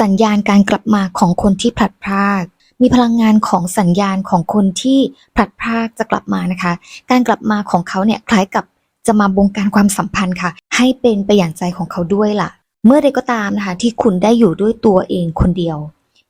สัญญาณการกลับมาของคนที่พลัดพรากมีพลังงานของสัญญาณของคนที่พลัดพรากจะกลับมานะคะ การกลับมาของเขาเนี่ยคล้ายกับจะมาบงการความสัมพันธ์ค่ะ ให้เป็นไปอย่างใจของเขาด้วยล่ะ เมื่อใดก็ตามนะคะที่คุณได้อยู่ด้วยตัวเองคนเดียว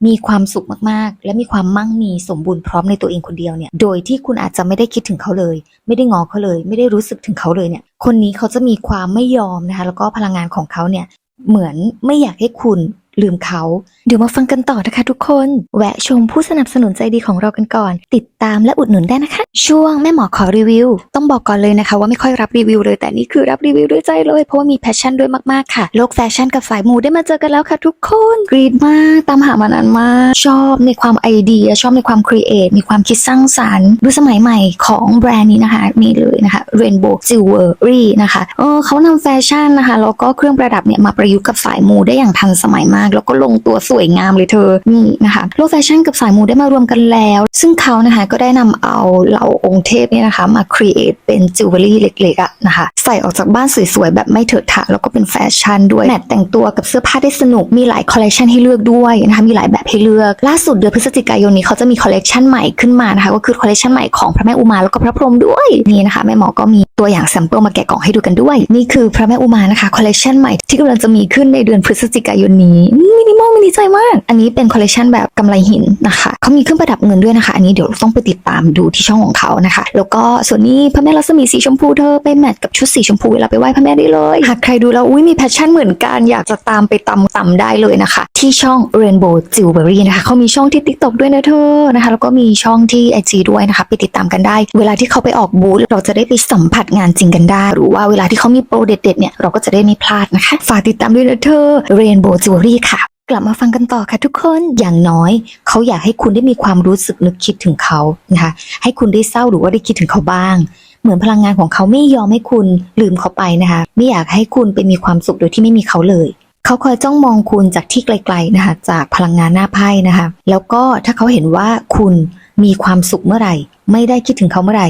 มีความสุขมากๆ และมีความมั่งมีสมบูรณ์พร้อมในตัวเองคนเดียวเนี่ย โดยที่คุณอาจจะไม่ได้คิดถึงเขาเลย ไม่ได้งอเขาเลย ไม่ได้รู้สึกถึงเขาเลยเนี่ย คนนี้เขาจะมีความไม่ยอมนะคะ แล้วก็พลังงานของเขาเนี่ยเหมือนไม่อยากให้คุณ ลืมเขา เดี๋ยวมาฟังกันต่อนะคะทุกคน แวะชมผู้สนับสนุนใจดีของเรากันก่อน ติดตามและอุดหนุนได้นะคะ ช่วงแม่หมอขอรีวิว ต้องบอกก่อนเลยนะคะ ว่าไม่ค่อยรับรีวิวเลยแต่นี่คือรับรีวิวด้วยใจเลย เพราะว่ามีแพชชั่นด้วยมากๆค่ะ โลกแฟชั่นกับสายมูได้มาเจอกันแล้วค่ะ ทุกคนกรีดมากตามหามานานมากชอบในความไอเดีย ชอบในความครีเอทมีความคิดสร้างสรรค์ดูสมัยใหม่ของแบรนด์นี้นะคะนี่เลยนะคะ Rainbow Jewelry นะคะเออเขานำแฟชั่นนะคะแล้วก็เครื่องประดับเนี่ยมาประยุกต์กับสายมูได้อย่างทันสมัยมากแล้วก็ลงตัวสวยงามเลยเธอนี่นะคะโลกแฟชั่นกับสายมูได้มารวมกันแล้ว ซึ่งเขานะคะก็ได้นำเอาเหล่าองค์เทพเนี่ยนะคะมาครีเอทเป็นจิวเวลรี่เล็กๆอะนะคะใส่ออกจากบ้านสวยๆแบบไม่เถิดถะแล้วก็เป็นแฟชั่นด้วยแมทแต่งตัวกับเสื้อผ้าได้สนุกมีหลายคอลเลคชันให้เลือกด้วยนะคะมีหลายแบบให้เลือก ล่าสุดเดือนพฤศจิกายนนี้เขาจะมีคอลเลคชันใหม่ขึ้นมานะคะก็คือคอลเลคชันใหม่ของพระแม่อุมาแล้วก็พระพรหมด้วยนี่นะคะแม่หมอก็มี ตัวอย่างแซมเปิลมาแกะกล่องให้ดูกันด้วย นี่คือพระแม่อุมานะคะคอลเลคชันใหม่ที่กำลังจะมีขึ้นในเดือนพฤศจิกายนนี้มินิมอลมินิใจมาก อันนี้เป็นคอลเลคชันแบบกำไรหินนะคะเขามีเครื่องประดับเงินด้วยนะคะ อันนี้เดี๋ยวต้องไปติดตามดูที่ช่องของเขานะคะ แล้วก็ส่วนนี้พระแม่รัศมีสีชมพูเธอไปแมทกับชุดสีชมพูเวลาไปไหว้พระแม่ได้เลยหากใครดูแล้วอุ้ยมีแพชชั่นเหมือนกันอยากจะตามไปตำตำได้เลยนะคะ ที่ช่อง Rainbow Jewelry นะคะเขามีช่องที่ TikTok ด้วยนะเธอนะคะแล้วก็มีช่องที่ IG ด้วยนะคะไปติดตามกันได้ เวลาที่เขาไปออกบูธเราจะได้ไปสัมผัสงานจริงกันได้ หรือว่าเวลาที่เขามีโปรเด็ดๆเนี่ยเราก็จะได้ไม่พลาดนะคะ ฝากติดตามด้วยนะเธอ Rainbow Jewelry ค่ะกลับมาฟังกันต่อค่ะทุกคนอย่างน้อย เขาอยากให้คุณได้มีความรู้สึกนึกคิดถึงเขานะคะให้คุณได้เศร้าหรือว่าได้คิดถึงเขาบ้าง เหมือนพลังงานของเขาไม่ยอมให้คุณลืมเขาไปนะคะ ไม่อยากให้คุณไปมีความสุขโดยที่ไม่มีเขาเลย เขาคอยจ้องมองคุณจากที่ไกลๆนะคะ จากพลังงานหน้าไพ่นะคะ แล้วก็ถ้าเขาเห็นว่าคุณมีความสุขเมื่อไหร่ ไม่ได้คิดถึงเขาเมื่อไหร่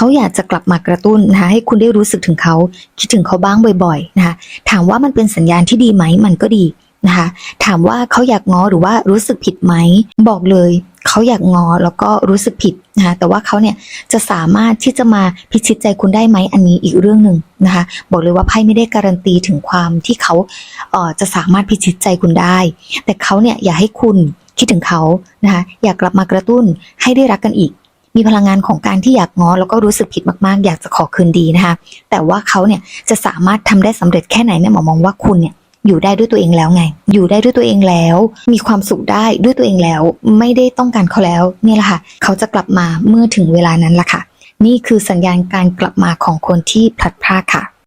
เขาอยากจะกลับมากระตุ้นนะคะให้คุณได้รู้สึกถึงเขาคิดถึงเขาบ้างบ่อยๆนะคะถามว่ามันเป็นสัญญาณที่ดีไหมมันก็ดีนะคะถามว่าเขาอยากง้อหรือว่ารู้สึกผิดไหมบอกเลยเขาอยากงอแล้วก็รู้สึกผิดนะคะแต่ว่าเขาเนี่ยจะสามารถที่จะมาพิชิตใจคุณได้ไหมอันนี้อีกเรื่องหนึ่งนะคะบอกเลยว่าไพ่ไม่ได้การันตีถึงความที่เขาเอ่อจะสามารถพิชิตใจคุณได้ แต่เขาเนี่ยอยากให้คุณคิดถึงเขานะคะอยากกลับมากระตุ้นให้ได้รักกันอีก มีพลังงานของการที่อยากง้อแล้วก็รู้สึกผิดมากๆ อยากจะขอคืนดีนะคะ แต่ว่าเขาเนี่ยจะสามารถทำได้สำเร็จแค่ไหนเนี่ยหมอมองว่าคุณเนี่ยอยู่ได้ด้วยตัวเองแล้วไง อยู่ได้ด้วยตัวเองแล้ว มีความสุขได้ด้วยตัวเองแล้ว ไม่ได้ต้องการเขาแล้วนี่แหละค่ะ เขาจะกลับมาเมื่อถึงเวลานั้นละค่ะ นี่คือสัญญาณการกลับมาของคนที่พลัดพรากค่ะ